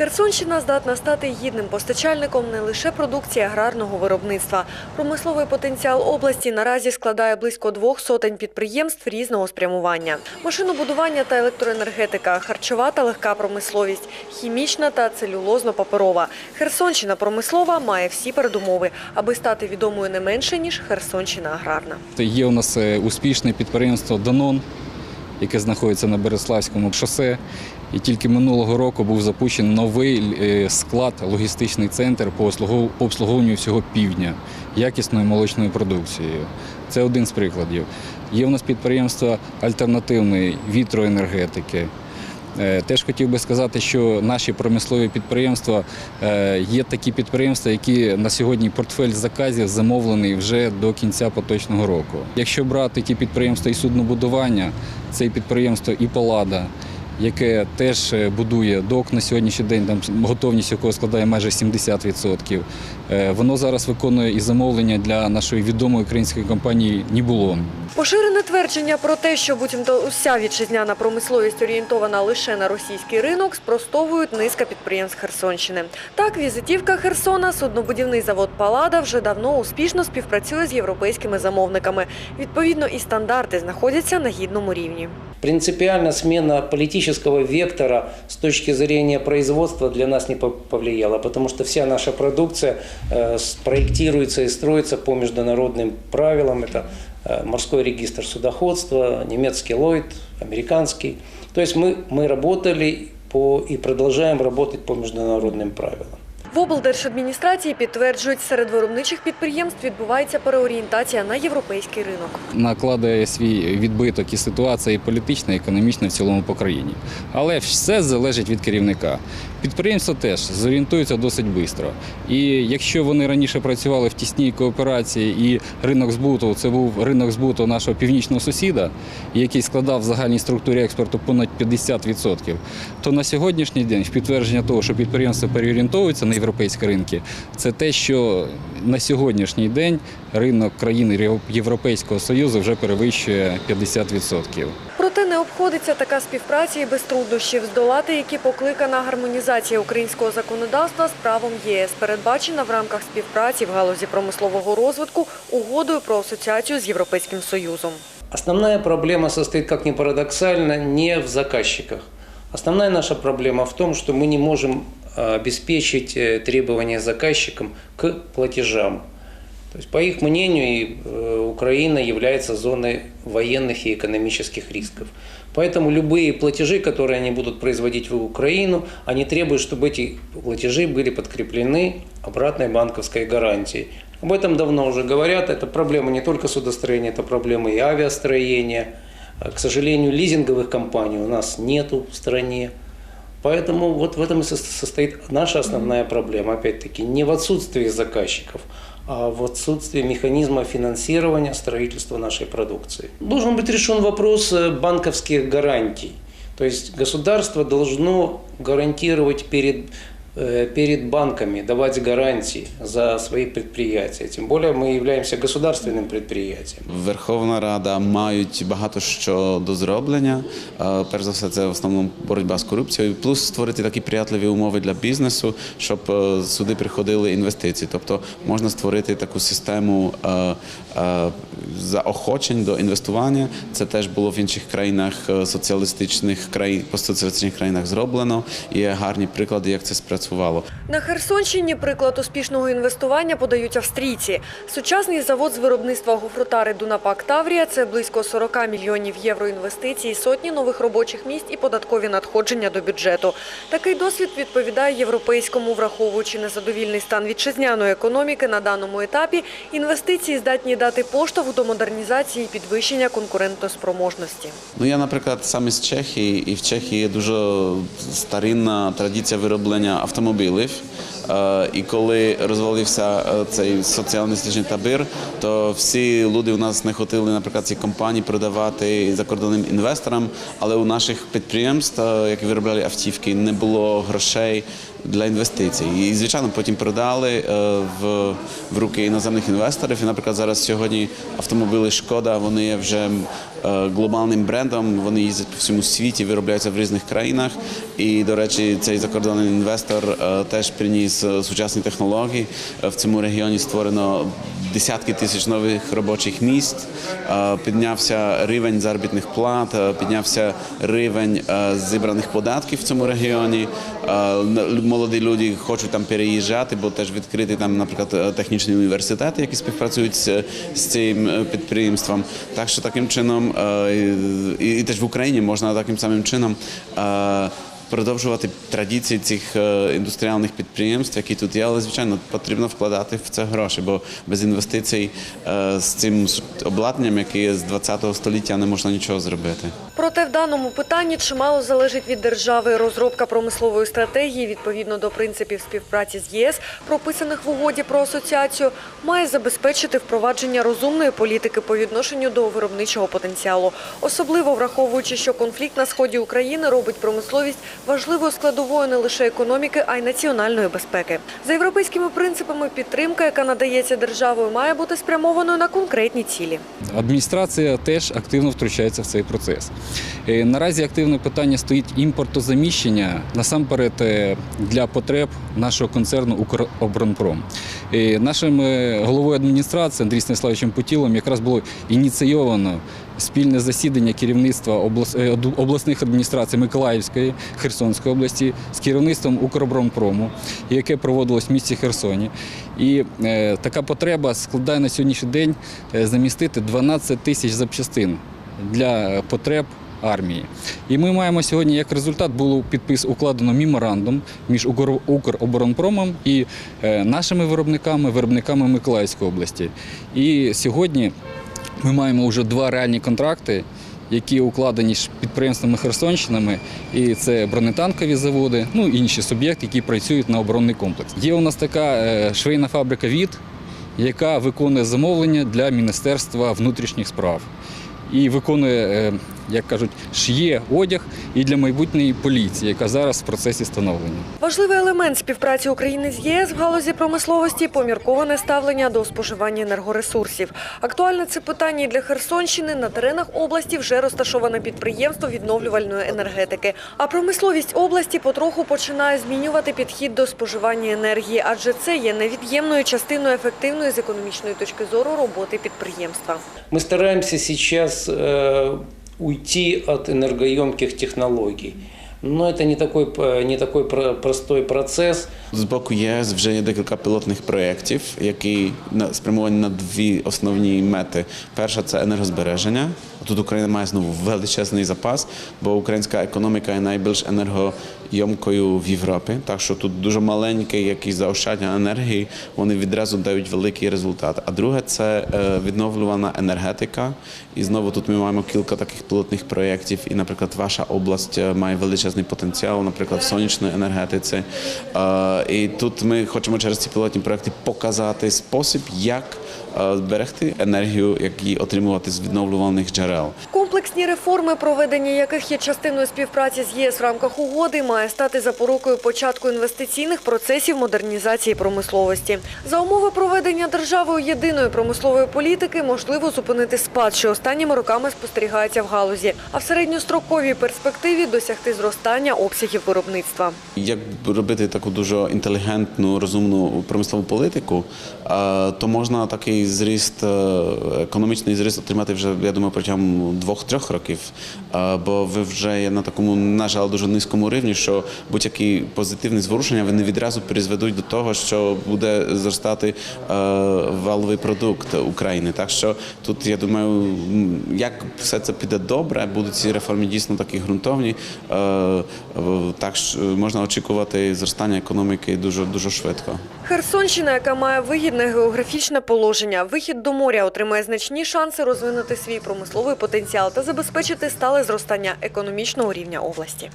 Херсонщина здатна стати гідним постачальником не лише продукції аграрного виробництва. Промисловий потенціал області наразі складає близько двох сотень підприємств різного спрямування. Машинобудування та електроенергетика, харчова та легка промисловість, хімічна та целюлозно-паперова. Херсонщина промислова має всі передумови, аби стати відомою не менше, ніж Херсонщина аграрна. Є у нас е, успішне підприємство Данон, яке знаходиться на Береславському шосе. І тільки минулого року був запущений новий е, склад, логістичний центр по обслугов- обслуговуванню всього півдня якісною молочною продукцією. Це один з прикладів. Є у нас підприємства альтернативної вітроенергетики. Е, Теж хотів би сказати, що наші промислові підприємства е, є такі підприємства, які на сьогодні портфель заказів замовлений вже до кінця поточного року. Якщо брати ті підприємства і суднобудування, це і підприємство і Палада, яке теж е, будує док на сьогоднішній день, там готовність якого складає майже 70%. Е, Воно зараз виконує і замовлення для нашої відомої української компанії Нібулон. Поширене твердження про те, що буцімто уся вітчизняна промисловість орієнтована лише на російський ринок, спростовують низка підприємств Херсонщини. Так, візитівка Херсона, суднобудівний завод Палада вже давно успішно співпрацює з європейськими замовниками. Відповідно, і стандарти знаходяться на гідному рівні. Принципиально смена политического вектора с точки зрения производства для нас не по- повлияла, потому что вся наша продукция э, проектируется и строится по международным правилам. Это э, морской регистр судоходства, немецкий Lloyd, американский. То есть мы, мы работали по, и продолжаем работать по международным правилам. В облдержадміністрації підтверджують, серед виробничих підприємств відбувається переорієнтація на європейський ринок. накладає свій відбиток і ситуація і політична, і економічна в цілому по країні. Але все залежить від керівника. Підприємства теж зорієнтуються досить швидко. І якщо вони раніше працювали в тісній кооперації і ринок збуту, це був ринок збуту нашого північного сусіда, який складав в загальній структурі експорту понад 50%, то на сьогоднішній день, в підтвердження того, що підприємства переорієнтовуються на європейські ринки, це те, що на сьогоднішній день ринок країн Європейського Союзу вже перевищує 50% Проте не обходиться така співпраця і без труднощів, здолати які покликана гармонізація українського законодавства з правом єС, передбачена в рамках співпраці в галузі промислового розвитку угодою про асоціацію з Європейським Союзом. Основная проблема состоит, как ни парадоксально, не в заказчиках. Основная наша проблема в том, что мы не можем э, обеспечить э, требования заказчикам к платежам. То есть, по их мнению, и, э, Украина является зоной военных и экономических рисков. Поэтому любые платежи, которые они будут производить в Украину, они требуют, чтобы эти платежи были подкреплены обратной банковской гарантией. Об этом давно уже говорят. Это проблема не только судостроения, это проблема и авиастроения. А, К сожалению, лизинговых компаний у нас нету в стране. Поэтому вот в этом и со- состоит наша основная проблема. Опять-таки, не в отсутствии заказчиков, а в отсутствии механизма финансирования строительства нашей продукции. Должен быть решен вопрос э, банковских гарантий. То есть государство должно гарантировать перед, перед банками, давать гарантии за свои предприятия. Тем более мы являемся государственным предприятием. Верховна Рада мають багато що до зроблення. Е, Перш за все, це в основному боротьба з корупцією, плюс створити такі приятливі умови для бізнесу, щоб е, сюди приходили інвестиції. Тобто можна створити таку систему е, заохочень до інвестування. Це теж було в інших країнах соціалістичних країн, постсоціалістичних країнах зроблено. Є гарні приклади, як це спрацювало. На Херсонщині приклад успішного інвестування подають австрійці. Сучасний завод з виробництва гофротари Дунапак Таврія – це близько 40 мільйонів євро інвестицій, сотні нових робочих місць і податкові надходження до бюджету. Такий досвід відповідає європейському, враховуючи незадовільний стан вітчизняної економіки на даному етапі. Інвестиції здатні дати поштовх до модернізації і підвищення конкурентоспроможності. Ну я, наприклад, сам з Чехії, і в Чехії є дуже старинна традиція вироблення автомобілів. Е, І коли розвалився е, цей соціалістичний табір, то всі люди у нас не хотіли, наприклад, ці компанії продавати закордонним інвесторам, але у наших підприємств, е, які виробляли автівки, не було грошей для інвестицій. І, звичайно, потім продали в, в руки іноземних інвесторів. І, наприклад, зараз сьогодні автомобілі Шкода вони є вже глобальним брендом. Вони їздять по всьому світі, виробляються в різних країнах. І, до речі, цей закордонний інвестор теж приніс сучасні технології. Е, В цьому регіоні створено десятки тисяч нових робочих місць. Е, Піднявся рівень заробітних плат, е, піднявся рівень е, зібраних податків в цьому регіоні. Е, Молоді люди хочуть там переїжджати, бо теж відкриті там, наприклад, е, технічні університети, які співпрацюють з, цим е, підприємством. Так що таким чином е, і теж в Україні можна таким самим чином. Продовжувати традиції цих е, індустріальних підприємств, які тут є, але звичайно потрібно вкладати в це гроші, бо без інвестицій е, з цим обладнанням, яке є з 20-го століття, не можна нічого зробити. Проте в даному питанні чимало залежить від держави. Розробка промислової стратегії відповідно до принципів співпраці з ЄС, прописаних в угоді про асоціацію, має забезпечити впровадження розумної політики по відношенню до виробничого потенціалу, особливо враховуючи, що конфлікт на сході України робить промисловість важливою складовою не лише економіки, а й національної безпеки. За європейськими принципами підтримка, яка надається державою, має бути спрямованою на конкретні цілі. Адміністрація теж активно втручається в цей процес. Е, Наразі активне питання стоїть імпортозаміщення насамперед е, для потреб нашого концерну «Укроборонпром». Е, Нашим головою адміністрації Андрієм Станіславовичем Путілом якраз було ініційовано спільне засідання керівництва е, обласних адміністрацій Миколаївської, Херсонської області з керівництвом «Укроборонпрому», яке проводилось в місті Херсоні. І е, така потреба складає на сьогоднішній день е, замістити 12 тисяч запчастин для потреб армії. І ми маємо сьогодні, як результат, було підпис укладено меморандум між «Укр- Укроборонпромом і нашими виробниками, виробниками Миколаївської області. І сьогодні ми маємо вже два реальні контракти, які укладені підприємствами Херсонщинами, і це бронетанкові заводи, ну інші суб'єкти, які працюють на оборонний комплекс. Є у нас така е, швейна фабрика ВІД, яка виконує замовлення для Міністерства внутрішніх справ. І виконує, е, як кажуть, шиє одяг і для майбутньої поліції, яка зараз в процесі становлення. Важливий елемент співпраці України з ЄС в галузі промисловості помірковане ставлення до споживання енергоресурсів. Актуальне це питання і для Херсонщини. На теренах області вже розташоване підприємство відновлювальної енергетики. А промисловість області потроху починає змінювати підхід до споживання енергії, адже це є невід'ємною частиною ефективної з економічної точки зору роботи підприємства. Мы стараемся сейчас э, уйти от энергоемких технологий. Но это не такой, э, не такой про- простой процесс. З боку ЄС вже є декілька пілотних проєктів, які на- спрямовані на дві основні мети. Перша це енергозбереження. Тут Україна має знову величезний запас, бо українська економіка є найбільш енергойомкою в Європі. Так що тут дуже маленьке якісь заощадження енергії, вони відразу дають великий результат. А друге це е, відновлювана енергетика. І знову тут ми маємо кілька таких пілотних проєктів. І, наприклад, ваша область е, має величезний потенціал, наприклад, в сонячної енергетиці. Е, І тут ми хочемо через ці пілотні проєкти показати спосіб, як зберегти енергію, як її отримувати з відновлюваних джерел. Комплексні реформи, проведення яких є частиною співпраці з ЄС в рамках угоди, має стати запорукою початку інвестиційних процесів модернізації промисловості. За умови проведення державою єдиної промислової політики можливо зупинити спад, що останніми роками спостерігається в галузі, а в середньостроковій перспективі досягти зростання обсягів виробництва. Як робити таку дуже інтелігентну, розумну промислову політику, е, то можна такий зріст, е, економічний зріст отримати вже, я думаю, протягом двох-трьох років. Е, Бо ви вже є на такому, на жаль, дуже низькому рівні, що будь-які позитивні зворушення вони відразу призведуть до того, що буде зростати е, валовий продукт України. Так що тут, я думаю, як все це піде добре, будуть ці реформи дійсно такі ґрунтовні. Так можна очікувати зростання економіки дуже дуже швидко. Херсонщина, яка має вигідне географічне положення, вихід до моря отримає значні шанси розвинути свій промисловий потенціал та забезпечити стале зростання економічного рівня області.